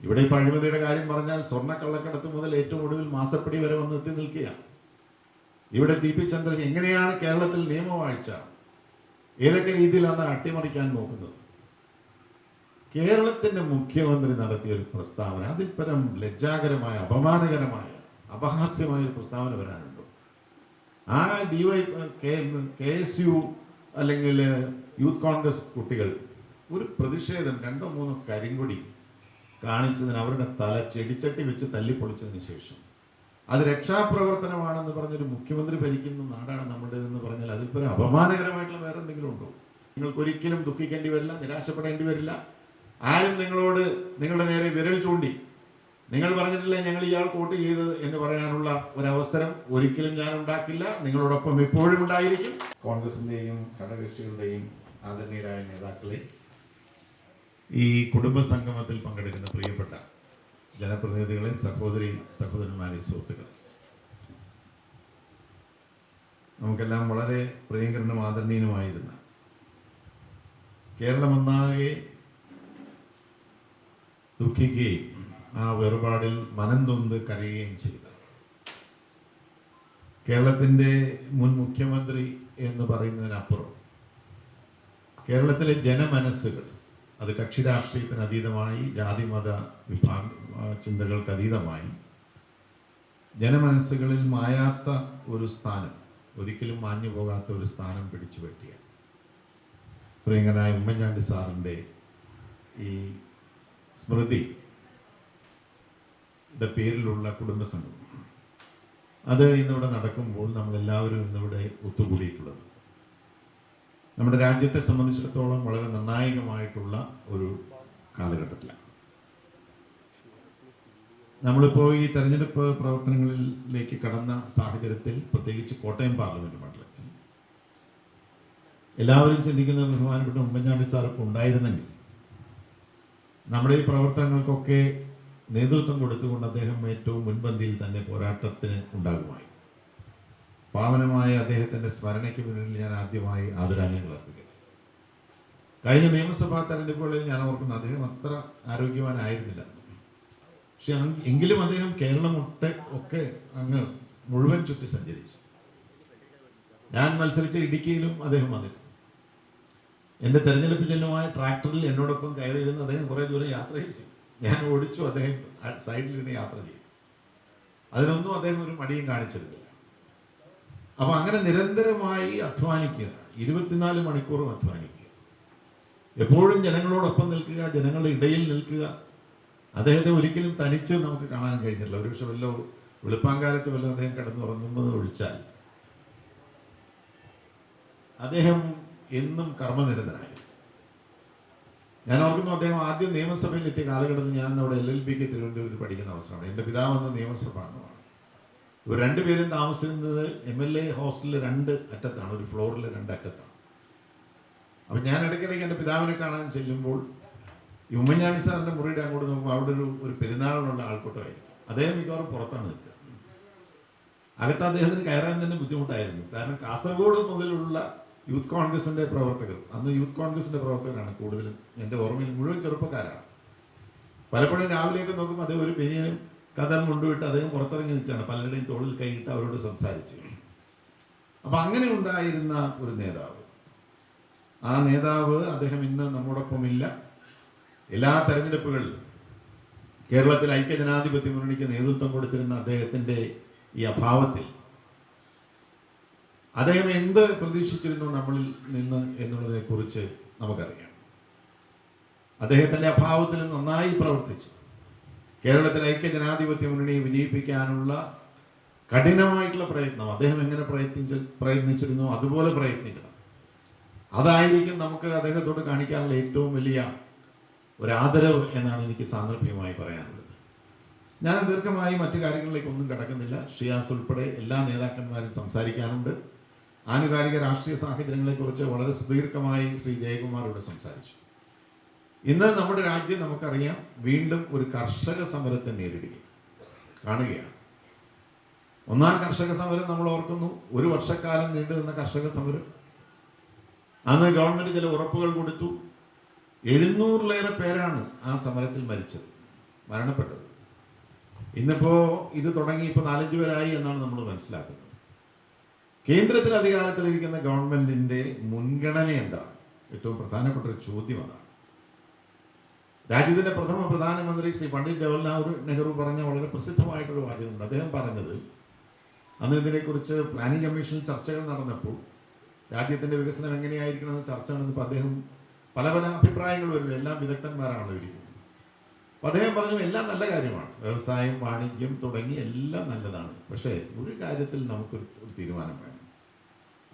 ഇവിടെ ഈ അഴിമതിയുടെ കാര്യം പറഞ്ഞാൽ സ്വർണ കള്ളക്കടത്ത് മുതൽ ഏറ്റവും ഒടുവിൽ മാസപ്പടി വരെ വന്ന് എത്തി നിൽക്കുകയാണ്. ഇവിടെ ടി പി ചന്ദ്രൻ എങ്ങനെയാണ് കേരളത്തിൽ നിയമവാഴ്ച ഏതൊക്കെ രീതിയിലാണ് അട്ടിമറിക്കാൻ നോക്കുന്നത്? കേരളത്തിന്റെ മുഖ്യമന്ത്രി നടത്തിയ ഒരു പ്രസ്താവന അതിൽ പരം ലജ്ജാകരമായ അപമാനകരമായ അപഹാസ്യമായ ഒരു പ്രസ്താവന വരാനുണ്ടോ. ആ ഡിവൈ കെ എസ് യു അല്ലെങ്കിൽ യൂത്ത് കോൺഗ്രസ് കുട്ടികൾ ഒരു പ്രതിഷേധം രണ്ടോ മൂന്നോ കരിങ്കൊടി കാണിച്ചതിന് അവരുടെ തല ചെടിച്ചട്ടി വെച്ച് തല്ലിപ്പൊളിച്ചതിന് ശേഷം. അത് രക്ഷാപ്രവർത്തനമാണെന്ന് പറഞ്ഞൊരു മുഖ്യമന്ത്രി ഭരിക്കുന്ന നാടാണ് നമ്മുടേതെന്ന് പറഞ്ഞാൽ അതിപ്പോൾ അപമാനകരമായിട്ടുള്ള വേറെ എന്തെങ്കിലും ഉണ്ടോ? നിങ്ങൾക്ക് ഒരിക്കലും ദുഃഖിക്കേണ്ടി വരില്ല നിരാശപ്പെടേണ്ടി വരില്ല. ആരും നിങ്ങളോട് നിങ്ങളുടെ നേരെ വിരൽ ചൂണ്ടി. നിങ്ങൾ പറഞ്ഞിട്ടില്ല ഞങ്ങൾ ഇയാൾ വോട്ട് ചെയ്തത് എന്ന് പറയാനുള്ള ഒരവസരം ഒരിക്കലും ഞാൻ ഉണ്ടാക്കില്ല. നിങ്ങളോടൊപ്പം എപ്പോഴും ഉണ്ടായിരിക്കും. കോൺഗ്രസിന്റെയും ഘടകകക്ഷികളുടെയും ആദരണീയരായ നേതാക്കളെ ഈ കുടുംബ സംഗമത്തിൽ പങ്കെടുക്കുന്ന പ്രിയപ്പെട്ട ജനപ്രതിനിധികളെ സഹോദരി സഹോദരന്മാരെ സുഹൃത്തുക്കൾ നമുക്കെല്ലാം വളരെ പ്രിയങ്കരനും ആദരണീയനുമായിരുന്ന കേരളമൊന്നാകെ ദുഃഖിക്കുകയും ആ വേർപാടിൽ മനം തൊന്ന് കരയുകയും ചെയ്ത കേരളത്തിന്റെ മുൻ മുഖ്യമന്ത്രി എന്ന് പറയുന്നതിനപ്പുറം കേരളത്തിലെ ജനമനസ്സുകൾ അത് കക്ഷി രാഷ്ട്രീയത്തിന് അതീതമായി ജാതിമത വിഭാഗ ചിന്തകൾക്ക് അതീതമായി. ജനമനസ്സുകളിൽ മായാത്ത ഒരു സ്ഥാനം ഒരിക്കലും മാഞ്ഞു പോകാത്ത ഒരു സ്ഥാനം പിടിച്ചു പറ്റിയ. പ്രിയങ്കനായ ഉമ്മൻചാണ്ടി സാറിന്റെ ഈ സ്മൃതി പേരിലുള്ള കുടുംബസംഘം അത് ഇന്നിവിടെ നടക്കുമ്പോൾ നമ്മളെല്ലാവരും ഇന്നിവിടെ ഒത്തുകൂടിയിട്ടുള്ളത്. നമ്മുടെ രാജ്യത്തെ സംബന്ധിച്ചിടത്തോളം വളരെ നിർണായകമായിട്ടുള്ള ഒരു കാലഘട്ടത്തിലാണ്. നമ്മളിപ്പോൾ ഈ തെരഞ്ഞെടുപ്പ് പ്രവർത്തനങ്ങളിലേക്ക് കടന്ന സാഹചര്യത്തിൽ പ്രത്യേകിച്ച് കോട്ടയം പാർലമെന്റ് മണ്ഡലത്തിൽ എല്ലാവരും ചിന്തിക്കുന്ന ബഹുമാനപ്പെട്ട ഉമ്മൻചാണ്ടി സാറൊക്കെ ഉണ്ടായിരുന്നെങ്കിൽ നമ്മുടെ ഈ പ്രവർത്തനങ്ങൾക്കൊക്കെ നേതൃത്വം കൊടുത്തുകൊണ്ട് അദ്ദേഹം ഏറ്റവും മുൻപന്തിയിൽ തന്നെ പോരാട്ടത്തിന് ഉണ്ടാകുമായി പാവനമായ അദ്ദേഹത്തിന്റെ സ്മരണയ്ക്ക് മുന്നിൽ ഞാൻ ആദ്യമായി ആദരാഞ്ജലികൾ അർപ്പിക്കുന്നു. കഴിഞ്ഞ നിയമസഭാ തെരഞ്ഞെടുപ്പുകളിൽ ഞാൻ ഓർക്കുന്നു അദ്ദേഹം അത്ര ആരോഗ്യവാനായിരുന്നില്ല. പക്ഷെ എങ്കിലും അദ്ദേഹം കേരളം ഒട്ടെ ഒക്കെ അങ്ങ് മുഴുവൻ ചുറ്റി സഞ്ചരിച്ചു. ഞാൻ മത്സരിച്ച ഇടുക്കിയിലും അദ്ദേഹം വന്നിരുന്നു. എന്റെ തെരഞ്ഞെടുപ്പ് ചിഹ്നമായ ട്രാക്ടറിൽ എന്നോടൊപ്പം കയറിയിരുന്ന് അദ്ദേഹം കുറെ ദൂരം യാത്ര ചെയ്തു. ഞാൻ ഓടിച്ചു അദ്ദേഹം സൈഡിലിരുന്ന് യാത്ര ചെയ്തു. അതിനൊന്നും അദ്ദേഹം ഒരു മടിയും കാണിച്ചിരുന്നില്ല. അപ്പൊ അങ്ങനെ നിരന്തരമായി അധ്വാനിക്കുക. ഇരുപത്തിനാല് മണിക്കൂറും അധ്വാനിക്കുക. എപ്പോഴും ജനങ്ങളോടൊപ്പം നിൽക്കുക ജനങ്ങളുടെ ഇടയിൽ നിൽക്കുക. അദ്ദേഹത്തെ ഒരിക്കലും തനിച്ച് നമുക്ക് കാണാൻ കഴിഞ്ഞില്ല ഒരു പക്ഷെ വല്ലോ വെളുപ്പാങ്കാലത്ത് വല്ലോ അദ്ദേഹം കിടന്നുറങ്ങുന്നത് ഒഴിച്ചാൽ. അദ്ദേഹം എന്നും കർമ്മനിരതനായി ഞാൻ ഓർക്കുന്നു അദ്ദേഹം ആദ്യം നിയമസഭയിൽ എത്തിയ കാലഘട്ടത്തിൽ ഞാൻ അവിടെ എൽ എൽ ബിക്ക് തിരുവനന്തപുരത്ത് പഠിക്കുന്ന അവസരമാണ്. എന്റെ പിതാവ് അന്ന് നിയമസഭ അംഗമാണ്. ഇവർ രണ്ടുപേരും താമസിക്കുന്നത് എം എൽ എ ഹോസ്റ്റലിൽ രണ്ട് അറ്റത്താണ് ഒരു ഫ്ലോറിൽ രണ്ട് അറ്റത്താണ്. അപ്പം ഞാൻ ഇടയ്ക്കിടയ്ക്ക് എന്റെ പിതാവിനെ കാണാൻ ചെല്ലുമ്പോൾ ഈ ഉമ്മൻചാണ്ടി സാറിന്റെ മുറിയുടെ അങ്ങോട്ട് നോക്കുമ്പോൾ അവിടെ ഒരു ഒരു പെരുന്നാളിനുള്ള ആൾക്കൂട്ടമായിരിക്കും. അദ്ദേഹം മിക്കവാറും പുറത്താണ് നിൽക്കുക. അകത്ത് അദ്ദേഹത്തിന് കയറാൻ തന്നെ ബുദ്ധിമുട്ടായിരുന്നു. കാരണം കാസർഗോഡ് മുതലുള്ള യൂത്ത് കോൺഗ്രസിന്റെ പ്രവർത്തകർ അന്ന് യൂത്ത് കോൺഗ്രസിന്റെ പ്രവർത്തകരാണ് കൂടുതലും എന്റെ ഓർമ്മയിൽ മുഴുവൻ ചെറുപ്പക്കാരാണ്. പലപ്പോഴും രാവിലെയൊക്കെ നോക്കുമ്പോൾ അദ്ദേഹം ഒരു പെനിയനും കഥം കൊണ്ടുപോയിട്ട് അദ്ദേഹം പുറത്തിറങ്ങി നിൽക്കുകയാണ്. പലരുടെയും തോളിൽ കൈയിട്ട് അവരോട് സംസാരിച്ച്. അപ്പൊ അങ്ങനെ ഉണ്ടായിരുന്ന ഒരു നേതാവ്. ആ നേതാവ് അദ്ദേഹം ഇന്ന് നമ്മോടൊപ്പം ഇല്ല എല്ലാ തെരഞ്ഞെടുപ്പുകളിലും കേരളത്തിൽ ഐക്യജനാധിപത്യ മുന്നണിക്ക് നേതൃത്വം കൊടുത്തിരുന്ന അദ്ദേഹത്തിന്റെ ഈ അഭാവത്തിൽ അദ്ദേഹം എന്ത് പ്രതീക്ഷിച്ചിരുന്നു നമ്മളിൽ നിന്ന് എന്നുള്ളതിനെ കുറിച്ച് നമുക്കറിയാം. അദ്ദേഹത്തിന്റെ അഭാവത്തിൽ നന്നായി പ്രവർത്തിച്ച്. കേരളത്തിൽ ഐക്യജനാധിപത്യ മുന്നണിയെ വിജയിപ്പിക്കാനുള്ള കഠിനമായിട്ടുള്ള പ്രയത്നം. അദ്ദേഹം എങ്ങനെ പ്രയത്നിച്ച പ്രയത്നിച്ചിരുന്നു അതുപോലെ പ്രയത്നിക്കണം. അതായിരിക്കും നമുക്ക് അദ്ദേഹത്തോട് കാണിക്കാനുള്ള ഏറ്റവും വലിയ ഒരു ആദരവ് എന്നാണ് എനിക്ക് സാന്ദർഭികമായി പറയാനുള്ളത്. ഞാൻ ദീർഘമായി മറ്റു കാര്യങ്ങളിലേക്ക് ഒന്നും കടക്കുന്നില്ല. ഷിയാസ് ഉൾപ്പെടെ എല്ലാ നേതാക്കന്മാരും സംസാരിക്കാനുണ്ട്. ആനുകാലിക രാഷ്ട്രീയ സാഹചര്യങ്ങളെക്കുറിച്ച് വളരെ സുദീർഘമായി ശ്രീ ജയകുമാർ ഇവിടെ സംസാരിച്ചു. ഇന്ന് നമ്മുടെ രാജ്യം നമുക്കറിയാം വീണ്ടും ഒരു കർഷക സമരത്തെ നേരിടുകയും കാണുകയാണ്. ഒന്നാം കർഷക സമരം നമ്മൾ ഓർക്കുന്നു. ഒരു വർഷക്കാലം നീണ്ടു നിന്ന കർഷക സമരം. അന്ന് ഗവൺമെന്റ് ചില ഉറപ്പുകൾ കൊടുത്തു. എഴുന്നൂറിലേറെ പേരാണ് ആ സമരത്തിൽ മരിച്ചത് മരണപ്പെട്ടത്. ഇന്നിപ്പോ ഇത് തുടങ്ങി ഇപ്പൊ നാലഞ്ച് പേരായി എന്നാണ് നമ്മൾ മനസ്സിലാക്കുന്നത്. കേന്ദ്രത്തിൽ അധികാരത്തിലിരിക്കുന്ന ഗവൺമെന്റിന്റെ മുൻഗണന എന്താണ്? ഏറ്റവും പ്രധാനപ്പെട്ട ഒരു ചോദ്യം അതാണ്. രാജ്യത്തിന്റെ പ്രഥമ പ്രധാനമന്ത്രി ശ്രീ പണ്ഡിറ്റ് ജവഹർലാൽ നെഹ്റു പറഞ്ഞ വളരെ പ്രസിദ്ധമായിട്ടൊരു വാചകമുണ്ട്. അദ്ദേഹം പറഞ്ഞത് അന്ന് ഇതിനെക്കുറിച്ച് പ്ലാനിംഗ് കമ്മീഷൻ ചർച്ചകൾ നടന്നപ്പോൾ രാജ്യത്തിന്റെ വികസനം എങ്ങനെയായിരിക്കണം എന്ന് ചർച്ച നടന്നപ്പോൾ അദ്ദേഹം പല പല അഭിപ്രായങ്ങൾ വരും എല്ലാം വിദഗ്ധന്മാരാണല്ലോ ഇരിക്കുന്നത് അപ്പൊ അദ്ദേഹം പറഞ്ഞു എല്ലാം നല്ല കാര്യമാണ്. വ്യവസായം വാണിജ്യം തുടങ്ങി എല്ലാം നല്ലതാണ്. പക്ഷേ ഒരു കാര്യത്തിൽ നമുക്കൊരു ഒരു തീരുമാനം വേണം.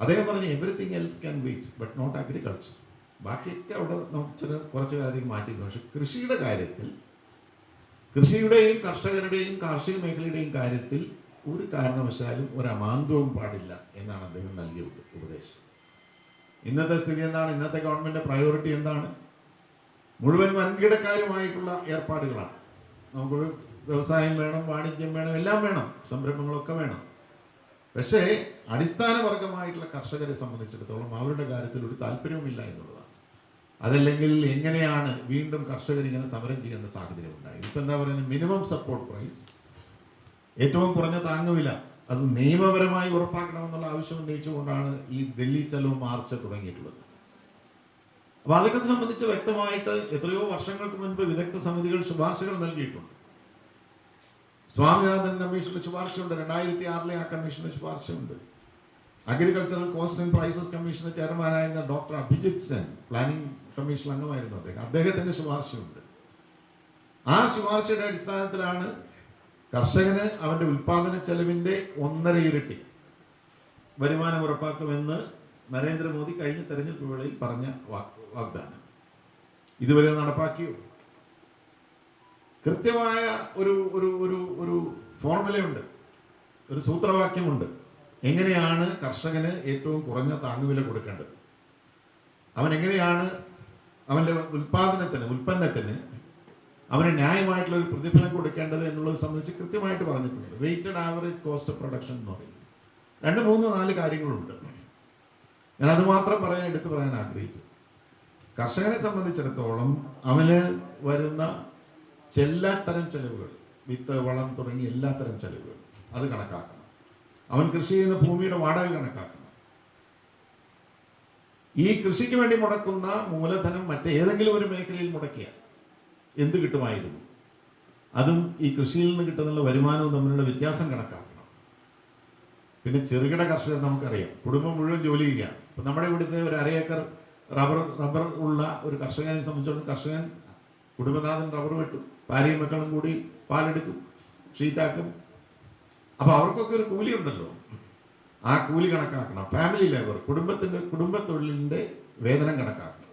അദ്ദേഹം പറഞ്ഞു everything else can wait but not agriculture ബാക്കിയൊക്കെ അവിടെ നമുക്ക് ചില കുറച്ച് കാലത്തേക്ക് മാറ്റിയിരുന്നു പക്ഷെ കൃഷിയുടെ കാര്യത്തിൽ കൃഷിയുടെയും കർഷകരുടെയും കാർഷിക മേഖലയുടെയും കാര്യത്തിൽ ഒരു കാരണവശാലും ഒരു അമാന്തവും പാടില്ല എന്നാണ് അദ്ദേഹം നൽകിയ ഉപദേശം. ഇന്നത്തെ സ്ഥിതി എന്താണ്? ഇന്നത്തെ ഗവൺമെന്റ് പ്രയോറിറ്റി എന്താണ്? മുഴുവൻ വൻകിടക്കാരുമായിട്ടുള്ള ഏർപ്പാടുകളാണ്. നമുക്ക് വ്യവസായം വേണം വാണിജ്യം വേണം എല്ലാം വേണം. സംരംഭങ്ങളൊക്കെ വേണം. പക്ഷേ അടിസ്ഥാന വർഗമായിട്ടുള്ള കർഷകരെ സംബന്ധിച്ചിടത്തോളം അവരുടെ കാര്യത്തിൽ ഒരു താല്പര്യവുമില്ല എന്നുള്ളതാണ്. അതല്ലെങ്കിൽ എങ്ങനെയാണ് വീണ്ടും കർഷകർ ഇങ്ങനെ സമരം ചെയ്യേണ്ട സാഹചര്യം ഉണ്ടായി ഇപ്പം എന്താ പറയുന്നത്? മിനിമം സപ്പോർട്ട് പ്രൈസ് ഏറ്റവും കുറഞ്ഞ താങ്ങുവില. അത് നിയമപരമായി ഉറപ്പാക്കണമെന്നുള്ള ആവശ്യം ഉന്നയിച്ചുകൊണ്ടാണ് ഈ ഡൽഹി ചലോ മാർച്ച് തുടങ്ങിയിട്ടുള്ളത്. അപ്പോൾ അതൊക്കെ സംബന്ധിച്ച് വ്യക്തമായിട്ട് എത്രയോ വർഷങ്ങൾക്ക് മുൻപ് വിദഗ്ധ സമിതികൾ ശുപാർശകൾ നൽകിയിട്ടുണ്ട്. സ്വാമിനാഥൻ കമ്മീഷന്റെ ശുപാർശയുണ്ട്. രണ്ടായിരത്തി ആറിലെ ആ കമ്മീഷന്റെ ശുപാർശയുണ്ട്. അഗ്രികൾച്ചറൽ കോസ്റ്റ് ആൻഡ് പ്രൈസസ് കമ്മീഷന്റെ ചെയർമാനായിരുന്ന doctor Abhijit Sen planning commission അംഗമായിരുന്നു അദ്ദേഹം. അദ്ദേഹത്തിന്റെ ശുപാർശയുണ്ട്. ആ ശുപാർശയുടെ അടിസ്ഥാനത്തിലാണ് കർഷകന് അവന്റെ ഉൽപാദന ചെലവിന്റെ ഒന്നര ഇരട്ടി വരുമാനം ഉറപ്പാക്കുമെന്ന് നരേന്ദ്രമോദി കഴിഞ്ഞ തെരഞ്ഞെടുപ്പ് വേളയിൽ പറഞ്ഞ വാഗ്ദാനം. ഇതുവരെ നടപ്പാക്കിയോ? കൃത്യമായ ഒരു ഒരു ഒരു ഒരു ഫോർമുലയുണ്ട്. ഒരു സൂത്രവാക്യമുണ്ട്. എങ്ങനെയാണ് കർഷകന് ഏറ്റവും കുറഞ്ഞ താങ്ങുവില കൊടുക്കേണ്ടത്? അവൻ എങ്ങനെയാണ് അവന്റെ ഉൽപാദനത്തിന് ഉൽപ്പന്നത്തിന് അവന് ന്യായമായിട്ടുള്ള ഒരു പ്രതിഫലം കൊടുക്കേണ്ടത് എന്നുള്ളത് സംബന്ധിച്ച് കൃത്യമായിട്ട് പറഞ്ഞിട്ടുണ്ട്. Weighted average cost of production എന്ന് പറയും. രണ്ട് മൂന്ന് നാല് കാര്യങ്ങളുണ്ട്. ഞാൻ അത് മാത്രം പറയാൻ എടുത്തു പറയാൻ ആഗ്രഹിക്കും കർഷകനെ സംബന്ധിച്ചിടത്തോളം അവന് വരുന്ന എല്ലാത്തരം ചെലവുകൾ വിത്ത് വളം തുടങ്ങി എല്ലാത്തരം ചെലവുകൾ അത് കണക്കാക്കണം. അവൻ കൃഷി ചെയ്യുന്ന ഭൂമിയുടെ വാടക കണക്കാക്കണം. ഈ കൃഷിക്ക് വേണ്ടി മുടക്കുന്ന മൂലധനം മറ്റേതെങ്കിലും ഒരു മേഖലയിൽ മുടക്കിയ എന്ത് കിട്ടുമായിരുന്നു? അതും ഈ കൃഷിയിൽ നിന്ന് കിട്ടുന്നുള്ള വരുമാനവും തമ്മിലുള്ള വ്യത്യാസം കണക്കാക്കണം. പിന്നെ ചെറുകിട കർഷകർ നമുക്കറിയാം കുടുംബം മുഴുവൻ ജോലി ചെയ്യുകയാണ്. ഇപ്പൊ നമ്മുടെ ഇവിടുത്തെ ഒരു അരയേക്കർ റബ്ബർ റബ്ബർ ഉള്ള ഒരു കർഷകനെ സംബന്ധിച്ചിടത്തോളം കർഷകൻ കുടുംബനാഥൻ റബ്ബർ വെട്ടും ഭാര്യയും മക്കളും കൂടി പാലെടുക്കും ഷീറ്റാക്കും. അപ്പൊ അവർക്കൊക്കെ ഒരു കൂലി ഉണ്ടല്ലോ ആ കൂലി കണക്കാക്കണം. ഫാമിലി ലേബർ കുടുംബത്തിന്റെ കുടുംബ തൊഴിലിന്റെ വേതനം കണക്കാക്കണം.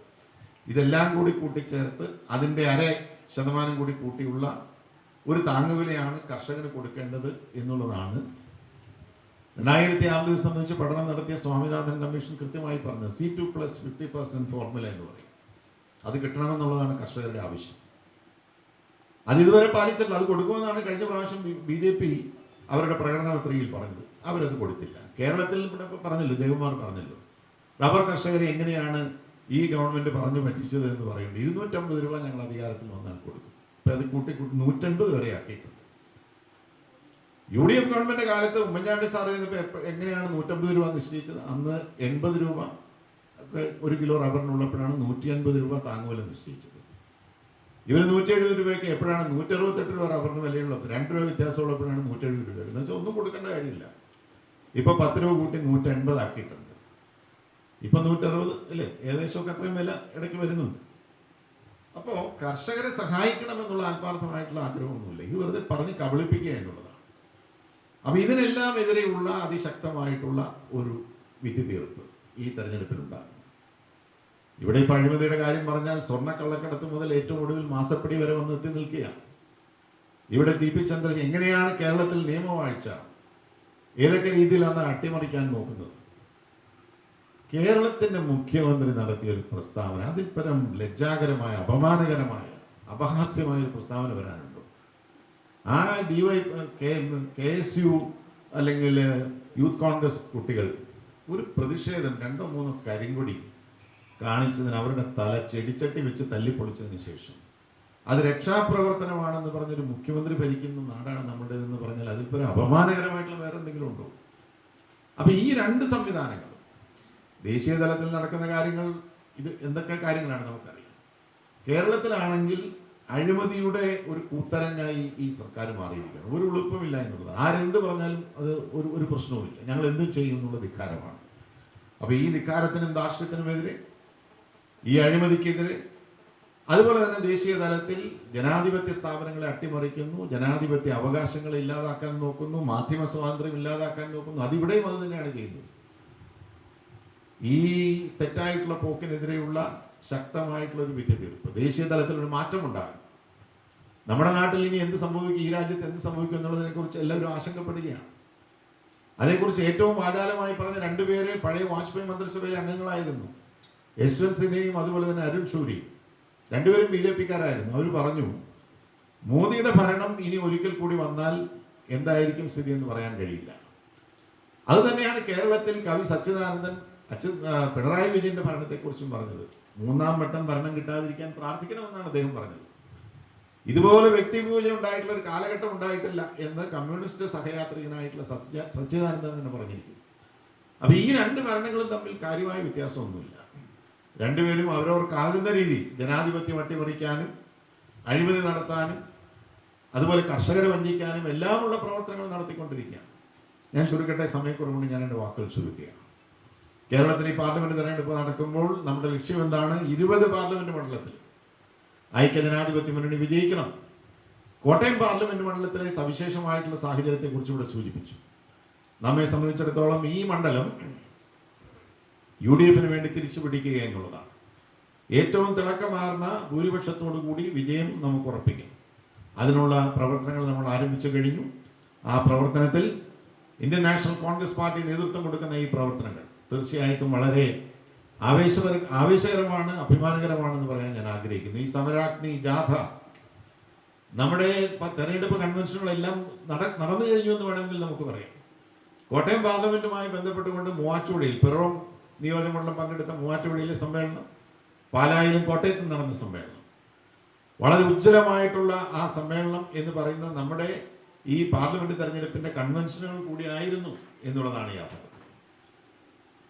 ഇതെല്ലാം കൂടി കൂട്ടിച്ചേർത്ത് അതിന്റെ അര ശതമാനം കൂടി കൂട്ടിയുള്ള ഒരു താങ്ങുവിലയാണ് കർഷകന് കൊടുക്കേണ്ടത് എന്നുള്ളതാണ്. രണ്ടായിരത്തി ആറിൽ സംബന്ധിച്ച് പഠനം നടത്തിയ സ്വാമിനാഥൻ കമ്മീഷൻ കൃത്യമായി പറഞ്ഞത് C two plus fifty percent formula എന്ന് പറയും. അത് കിട്ടണമെന്നുള്ളതാണ് കർഷകരുടെ ആവശ്യം. അത് ഇതുവരെ പാലിച്ചിട്ടില്ല. അത് കൊടുക്കുമെന്നാണ് കഴിഞ്ഞ പ്രാവശ്യം ബി ജെ പി അവരുടെ പ്രകടന പത്രികയിൽ പറഞ്ഞത്. അവരത് കൊടുത്തില്ല. കേരളത്തിൽ ഇവിടെ പറഞ്ഞല്ലോ ജയകുമാർ പറഞ്ഞല്ലോ. റബ്ബർ കർഷകരെ എങ്ങനെയാണ് ഈ ഗവൺമെന്റ് പറഞ്ഞു പറ്റിച്ചത് എന്ന് പറയുന്നത് ഇരുന്നൂറ്റമ്പത് രൂപ ഞങ്ങൾ അധികാരത്തിൽ വന്നാൽ കൊടുക്കും. ഇപ്പൊ അത് കൂട്ടി കൂട്ടി നൂറ്റൻപത് വരെ ആക്കിയിട്ടുണ്ട്. യു ഡി എഫ് ഗവൺമെന്റ് കാലത്ത് ഉമ്മൻചാണ്ടി സാർ എങ്ങനെയാണ് നൂറ്റമ്പത് രൂപ നിശ്ചയിച്ചത്? അന്ന് എൺപത് രൂപ ഒരു കിലോ റബ്ബറിനുള്ളപ്പോഴാണ് നൂറ്റി അൻപത് രൂപ താങ്ങുവില നിശ്ചയിച്ചത്. ഇവർ നൂറ്റി എഴുപത് രൂപയ്ക്ക് എപ്പോഴാണ്? നൂറ്റി അറുപത്തെട്ട് രൂപ റബ്ബറിന് വിലയുള്ളത് രണ്ട് രൂപ വ്യത്യാസമുള്ളപ്പോഴാണ് നൂറ്റി എഴുപത് രൂപ എന്ന് വെച്ചാൽ ഒന്നും കൊടുക്കേണ്ട കാര്യമില്ല. ഇപ്പൊ പത്ത് രൂപ കൂട്ടി നൂറ്റി എൺപത് ആക്കിയിട്ടുണ്ട് ഇപ്പൊ നൂറ്ററുപത് അല്ലേ? ഏകദേശമൊക്കെ അത്രയും വില ഇടയ്ക്ക് വരുന്നുണ്ട്. അപ്പോ കർഷകരെ സഹായിക്കണമെന്നുള്ള ആത്മാർത്ഥമായിട്ടുള്ള ആഗ്രഹമൊന്നുമില്ല. ഇത് വെറുതെ പറഞ്ഞ് കബളിപ്പിക്കുക എന്നുള്ളതാണ്. അപ്പൊ ഇതിനെല്ലാം എതിരെയുള്ള അതിശക്തമായിട്ടുള്ള ഒരു വിധി തീർപ്പ് ഈ തെരഞ്ഞെടുപ്പിലുണ്ടാകും. ഇവിടെ ഇപ്പൊ അഴിമതിയുടെ കാര്യം പറഞ്ഞാൽ സ്വർണ കള്ളക്കടത്ത് മുതൽ ഏറ്റവും ഒടുവിൽ മാസപ്പടി വരെ വന്ന് എത്തി നിൽക്കുകയാണ്. ഇവിടെ ദീപി ചന്ദ്രൻ എങ്ങനെയാണ് കേരളത്തിൽ നിയമവാഴ്ച ഏതൊക്കെ രീതിയിലാണ് അട്ടിമറിക്കാൻ നോക്കുന്നത്? കേരളത്തിന്റെ മുഖ്യമന്ത്രി നടത്തിയ ഒരു പ്രസ്താവന അതിൽ പരം ലജ്ജാകരമായ അപമാനകരമായ അപഹാസ്യമായ ഒരു പ്രസ്താവന വരാനുണ്ടോ. ആ ഡിവൈ കെ എസ് യു അല്ലെങ്കിൽ യൂത്ത് കോൺഗ്രസ് കുട്ടികൾ ഒരു പ്രതിഷേധം രണ്ടോ മൂന്നോ കരിങ്കൊടി കാണിച്ചതിന് അവരുടെ തല ചെടിച്ചട്ടി വെച്ച് തല്ലിപ്പൊളിച്ചതിന് ശേഷം അത് രക്ഷാപ്രവർത്തനമാണെന്ന് പറഞ്ഞൊരു മുഖ്യമന്ത്രി ഭരിക്കുന്ന നാടാണ് നമ്മുടേതെന്ന് പറഞ്ഞാൽ അതിപ്പോൾ അപമാനകരമായിട്ടുള്ള വേറെ എന്തെങ്കിലും ഉണ്ടോ? അപ്പൊ ഈ രണ്ട് സംവിധാനങ്ങൾ ദേശീയ തലത്തിൽ നടക്കുന്ന കാര്യങ്ങൾ ഇത് എന്തൊക്കെ കാര്യങ്ങളാണ് നമുക്കറിയാം? കേരളത്തിലാണെങ്കിൽ അഴിമതിയുടെ ഒരു കൂത്തരങ്ങായി ഈ സർക്കാർ മാറിയിരിക്കുകയാണ്. ഒരു എളുപ്പമില്ല എന്നുള്ളതാണ്. ആരെന്ത് പറഞ്ഞാലും അത് ഒരു ഒരു പ്രശ്നവുമില്ല. ഞങ്ങൾ എന്ത് ചെയ്യും എന്നുള്ള ധിക്കാരമാണ്. അപ്പൊ ഈ ധിക്കാരത്തിനും ധാർഷ്ട്യത്തിനുമെതിരെ ഈ അഴിമതിക്കെതിരെ അതുപോലെ തന്നെ ദേശീയ തലത്തിൽ ജനാധിപത്യ സ്ഥാപനങ്ങളെ അട്ടിമറിക്കുന്നു ജനാധിപത്യ അവകാശങ്ങളെ ഇല്ലാതാക്കാൻ നോക്കുന്നു മാധ്യമ സ്വാതന്ത്ര്യം ഇല്ലാതാക്കാൻ നോക്കുന്നു. അതിവിടെയും അത് തന്നെയാണ് ചെയ്യുന്നത്. ഈ തെറ്റായിട്ടുള്ള പോക്കിനെതിരെയുള്ള ശക്തമായിട്ടുള്ള ഒരു വിധി തീർപ്പ് ദേശീയ തലത്തിൽ ഒരു മാറ്റം ഉണ്ടാകും നമ്മുടെ നാട്ടിൽ ഇനി എന്ത് സംഭവിക്കും? ഈ രാജ്യത്ത് എന്ത് സംഭവിക്കും എന്നുള്ളതിനെ കുറിച്ച് എല്ലാവരും ആശങ്കപ്പെടുകയാണ്. അതേക്കുറിച്ച് ഏറ്റവും വാചാലമായി പറഞ്ഞ രണ്ടുപേര് പഴയ വാജ്പേയി മന്ത്രിസഭയിലെ അംഗങ്ങളായിരുന്നു. യശ്വന്ത് സിൻഹയും അതുപോലെ തന്നെ അരുൺ ഷൂരിയും രണ്ടുപേരും ബി ജെ പിക്കാരായിരുന്നു. അവർ പറഞ്ഞു മോദിയുടെ ഭരണം ഇനി ഒരിക്കൽ കൂടി വന്നാൽ എന്തായിരിക്കും സ്ഥിതി എന്ന് പറയാൻ കഴിയില്ല. അത് തന്നെയാണ് കേരളത്തിൽ കവി സച്ചിദാനന്ദൻ അച്ഛൻ പിണറായി വിജയന്റെ ഭരണത്തെക്കുറിച്ചും പറഞ്ഞത്. മൂന്നാം വട്ടം ഭരണം കിട്ടാതിരിക്കാൻ പ്രാർത്ഥിക്കണമെന്നാണ് അദ്ദേഹം പറഞ്ഞത്. ഇതുപോലെ വ്യക്തിപൂജ ഉണ്ടായിട്ടുള്ള ഒരു കാലഘട്ടം ഉണ്ടായിട്ടില്ല എന്ന് കമ്മ്യൂണിസ്റ്റ് സഹയാത്രികനായിട്ടുള്ള സത്യ സച്ചിദാനന്ദൻ തന്നെ പറഞ്ഞിരിക്കും അപ്പൊ ഈ രണ്ട് ഭരണങ്ങളും തമ്മിൽ കാര്യമായ വ്യത്യാസമൊന്നുമില്ല. രണ്ടുപേരും അവരവർക്കാകുന്ന രീതി ജനാധിപത്യം അട്ടിമറിക്കാനും അഴിമതി നടത്താനും അതുപോലെ കർഷകരെ വഞ്ചിക്കാനും എല്ലാമുള്ള പ്രവർത്തനങ്ങൾ നടത്തിക്കൊണ്ടിരിക്കുകയാണ്. ഞാൻ ചുരുക്കട്ടെ സമയക്കുറവുകൊണ്ട് ഞാൻ എന്റെ വാക്കുകൾ ചുരുക്കുകയാണ്. കേരളത്തിൽ ഈ പാർലമെന്റ് തെരഞ്ഞെടുപ്പ് നടക്കുമ്പോൾ നമ്മുടെ ലക്ഷ്യം എന്താണ്? ഇരുപത് പാർലമെന്റ് മണ്ഡലത്തിൽ ഐക്യ ജനാധിപത്യ മുന്നണി വിജയിക്കണം. കോട്ടയം പാർലമെന്റ് മണ്ഡലത്തിലെ സവിശേഷമായിട്ടുള്ള സാഹചര്യത്തെ കുറിച്ച് ഇവിടെ സൂചിപ്പിച്ചു. നമ്മെ സംബന്ധിച്ചിടത്തോളം ഈ മണ്ഡലം യു ഡി എഫിന് വേണ്ടി തിരിച്ചു പിടിക്കുക എന്നുള്ളതാണ്. ഏറ്റവും തിളക്കമാർന്ന ഭൂരിപക്ഷത്തോടു കൂടി വിജയം നമുക്ക് ഉറപ്പിക്കും. അതിനുള്ള പ്രവർത്തനങ്ങൾ നമ്മൾ ആരംഭിച്ചു കഴിഞ്ഞു. ആ പ്രവർത്തനത്തിൽ ഇന്ത്യൻ നാഷണൽ കോൺഗ്രസ് പാർട്ടി നേതൃത്വം കൊടുക്കുന്ന ഈ പ്രവർത്തനങ്ങൾ തീർച്ചയായിട്ടും വളരെ ആവേശകര ആവേശകരമാണ് അഭിമാനകരമാണെന്ന് പറയാൻ ഞാൻ ആഗ്രഹിക്കുന്നു. ഈ സമരാഗ്നി ജാഥ നമ്മുടെ തെരഞ്ഞെടുപ്പ് കൺവെൻഷനുകളെല്ലാം നട നടന്നു കഴിഞ്ഞു എന്ന് വേണമെങ്കിൽ നമുക്ക് പറയാം. കോട്ടയം പാർലമെന്റുമായി ബന്ധപ്പെട്ടുകൊണ്ട് മൂവാച്ചുവടിയിൽ പിറവം നിയോജകമണ്ഡലം പങ്കെടുത്ത മൂവാറ്റുപുഴയിലെ സമ്മേളനം പാലായിലും കോട്ടയത്തും നടന്ന സമ്മേളനം. വളരെ ഉജ്ജ്വലമായിട്ടുള്ള ആ സമ്മേളനം എന്ന് പറയുന്നത് നമ്മുടെ ഈ പാർലമെന്റ് തെരഞ്ഞെടുപ്പിന്റെ കൺവെൻഷനുകൾ കൂടി ആയിരുന്നു എന്നുള്ളതാണ് യാഥാർത്ഥ്യം.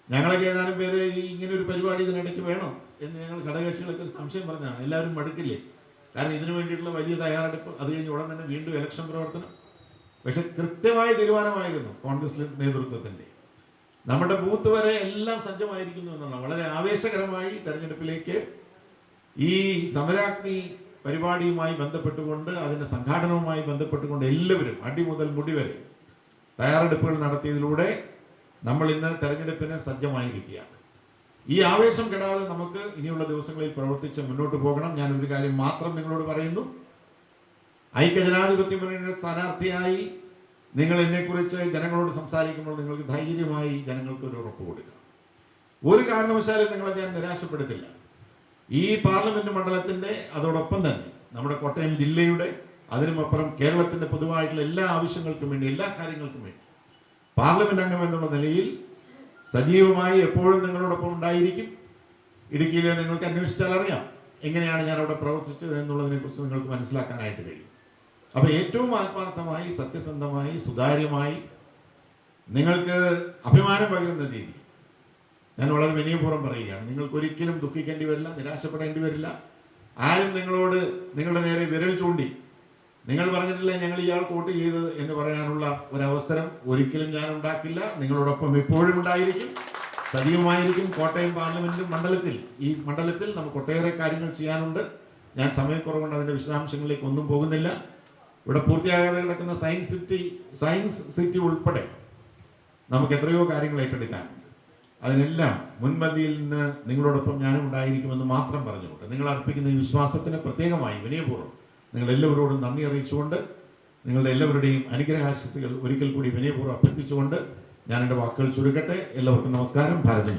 ഞങ്ങളൊക്കെ ഏതാനും പേര് ഇങ്ങനെ ഒരു പരിപാടി ഇതിനിടയ്ക്ക് വേണം എന്ന് ഞങ്ങൾ ഘടകകക്ഷികളൊക്കെ സംശയം പറഞ്ഞാണ് എല്ലാവരും മടുക്കില്ലേ? കാരണം ഇതിനു വേണ്ടിയിട്ടുള്ള വലിയ തയ്യാറെടുപ്പ് അത് കഴിഞ്ഞ് ഉടൻ തന്നെ വീണ്ടും ഇലക്ഷൻ പ്രവർത്തനം. പക്ഷെ കൃത്യമായ തീരുമാനമായിരുന്നു കോൺഗ്രസ് നേതൃത്വത്തിന്റെ. നമ്മുടെ ബൂത്ത് വരെ എല്ലാം സജ്ജമായിരിക്കുന്നു എന്നുള്ളതാണ് വളരെ ആവേശകരമായി തെരഞ്ഞെടുപ്പിലേക്ക് ഈ സമരാഗ്നി പരിപാടിയുമായി ബന്ധപ്പെട്ടുകൊണ്ട് അതിന്റെ സംഘാടനവുമായി ബന്ധപ്പെട്ടുകൊണ്ട് എല്ലാവരും അടി മുതൽ മുടി വരെ തയ്യാറെടുപ്പുകൾ നടത്തിയതിലൂടെ നമ്മൾ ഇന്ന് തെരഞ്ഞെടുപ്പിന് സജ്ജമായിരിക്കുകയാണ്. ഈ ആവേശം കെടാതെ നമുക്ക് ഇനിയുള്ള ദിവസങ്ങളിൽ പ്രവർത്തിച്ച് മുന്നോട്ട് പോകണം. ഞാൻ ഒരു കാര്യം മാത്രം നിങ്ങളോട് പറയുന്നു. ഐക്യജനാധിപത്യ മുന്നണിയുടെ സ്ഥാനാർത്ഥിയായി നിങ്ങൾ എന്നെക്കുറിച്ച് ജനങ്ങളോട് സംസാരിക്കുമ്പോൾ നിങ്ങൾക്ക് ധൈര്യമായി ജനങ്ങൾക്ക് ഒരു ഉറപ്പ് കൊടുക്കുക ഒരു കാരണവശാലും നിങ്ങളെ ഞാൻ നിരാശപ്പെടുത്തില്ല. ഈ പാർലമെന്റ് മണ്ഡലത്തിന്റെ അതോടൊപ്പം തന്നെ നമ്മുടെ കോട്ടയം ജില്ലയുടെ അതിനുമപ്പുറം കേരളത്തിന്റെ പൊതുവായിട്ടുള്ള എല്ലാ ആവശ്യങ്ങൾക്കും വേണ്ടി എല്ലാ കാര്യങ്ങൾക്കും വേണ്ടി പാർലമെന്റ് അംഗം എന്നുള്ള നിലയിൽ സജീവമായി എപ്പോഴും നിങ്ങളോടൊപ്പം ഉണ്ടായിരിക്കും. ഇടുക്കിയിലെ നിങ്ങൾക്ക് അന്വേഷിച്ചാൽ അറിയാം എങ്ങനെയാണ് ഞാൻ അവിടെ പ്രവർത്തിച്ചത് എന്നുള്ളതിനെ കുറിച്ച് നിങ്ങൾക്ക് മനസ്സിലാക്കാനായിട്ട് കഴിയും. അപ്പൊ ഏറ്റവും ആത്മാർത്ഥമായി സത്യസന്ധമായി സുതാര്യമായി നിങ്ങൾക്ക് അഭിമാനം പകരുന്ന രീതി. ഞാൻ വളരെ വിനയപൂർവം പറയുകയാണ്. നിങ്ങൾക്ക് ഒരിക്കലും ദുഃഖിക്കേണ്ടി വരില്ല നിരാശപ്പെടേണ്ടി വരില്ല. ആരും നിങ്ങളോട് നിങ്ങളുടെ നേരെ വിരൽ ചൂണ്ടി നിങ്ങൾ പറഞ്ഞിട്ടില്ല ഞങ്ങൾ ഇയാൾ വോട്ട് ചെയ്തത് എന്ന് പറയാനുള്ള ഒരവസരം ഒരിക്കലും ഞാൻ ഉണ്ടാക്കില്ല. നിങ്ങളോടൊപ്പം എപ്പോഴും ഉണ്ടായിരിക്കും. സജീവമായിരിക്കും. കോട്ടയം പാർലമെന്റും മണ്ഡലത്തിൽ. ഈ മണ്ഡലത്തിൽ നമുക്ക് ഒട്ടേറെ കാര്യങ്ങൾ ചെയ്യാനുണ്ട്. ഞാൻ സമയക്കുറവുകൊണ്ട് അതിന്റെ വിശദാംശങ്ങളിലേക്ക് ഒന്നും പോകുന്നില്ല. ഇവിടെ പൂർത്തിയാകാതെ കിടക്കുന്ന സയൻസ് സിറ്റി സയൻസ് സിറ്റി ഉൾപ്പെടെ നമുക്ക് എത്രയോ കാര്യങ്ങൾ ഏറ്റെടുക്കാനുണ്ട് അതിനെല്ലാം മുൻപന്തിയിൽ നിന്ന് നിങ്ങളോടൊപ്പം ഞാനും ഉണ്ടായിരിക്കുമെന്ന് മാത്രം പറഞ്ഞുകൊണ്ട് നിങ്ങൾ അർപ്പിക്കുന്ന ഈ വിശ്വാസത്തിന് പ്രത്യേകമായി വിനയപൂർവം നിങ്ങൾ എല്ലാവരോടും നന്ദി അറിയിച്ചുകൊണ്ട് നിങ്ങളുടെ എല്ലാവരുടെയും അനുഗ്രഹാശിസുകൾ ഒരിക്കൽ കൂടി വിനയപൂർവം അഭ്യർത്ഥിച്ചുകൊണ്ട് ഞാൻ എന്റെ വാക്കുകൾ ചുരുക്കട്ടെ. എല്ലാവർക്കും നമസ്കാരം. ഭാരതം